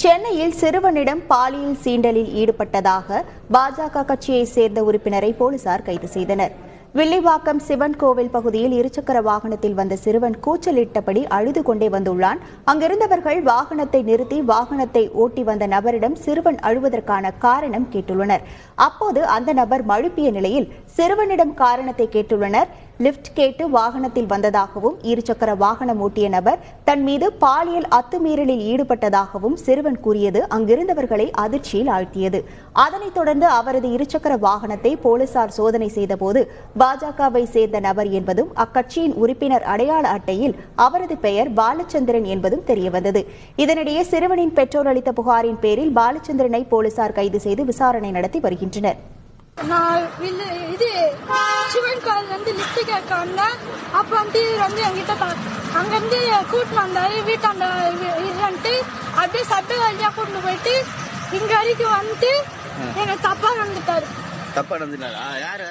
சென்னையில் சிறுவனிடம் பாலியல் சீண்டலில் ஈடுபட்டதாக பாஜக கட்சியைச் சேர்ந்த உறுப்பினரை போலீசார் கைது செய்தனர். வில்லிவாக்கம் சிவன் கோவில் பகுதியில் இருசக்கர வாகனத்தில் வந்த சிறுவன் கூச்சலிட்டபடி அழுது கொண்டே வந்துள்ளான். அங்கிருந்தவர்கள் வாகனத்தை நிறுத்தி வாகனத்தை ஓட்டி வந்த நபரிடம் சிறுவன் அழுவதற்கான காரணம் கேட்டுள்ளனர். அப்போது அந்த நபர் மழுப்பிய நிலையில் சிறுவனிடம் காரணத்தை கேட்டுள்ளனர். லிப்ட் கேட்டு வாகனத்தில் வந்ததாகவும் இருசக்கர வாகனம் ஓட்டிய நபர் தன் மீது பாலியல் அத்துமீறலில் ஈடுபட்டதாகவும் சிறுவன் கூறியது அங்கிருந்தவர்களை அதிர்ச்சியில் ஆழ்த்தியது. அதனைத் தொடர்ந்து அவரது இருசக்கர வாகனத்தை போலீசார் சோதனை செய்தபோது பாஜகவை சேர்ந்த நபர் என்பதும் அக்கட்சியின் உறுப்பினர் அடையாள அட்டையில் அவரது பெயர் பாலச்சந்திரன் என்பதும் தெரியவந்தது. இதனிடையே சிறுவனின் பெற்றோர் அளித்த புகாரின் பேரில் பாலச்சந்திரனை போலீசார் கைது செய்து விசாரணை நடத்தி வருகின்றனர். நான் வில்லு இது சிவன் கோயில் வந்து லிஃப்ட் கேட்க வந்தேன். அப்போ வந்து இவர் வந்து என்கிட்ட பா- அங்கேருந்து கூட்டின்னு வந்தாரு வீட்டாண்ட இ- இல்லன்ட்டு அப்படியே சட்ட வழியாக கூட்டின்னு போயிட்டு இங்க வரைக்கும் வந்துட்டு எங்க தப்பா நடந்துட்டாரு. தப்பா நடந்துட்டாரா? யாரு?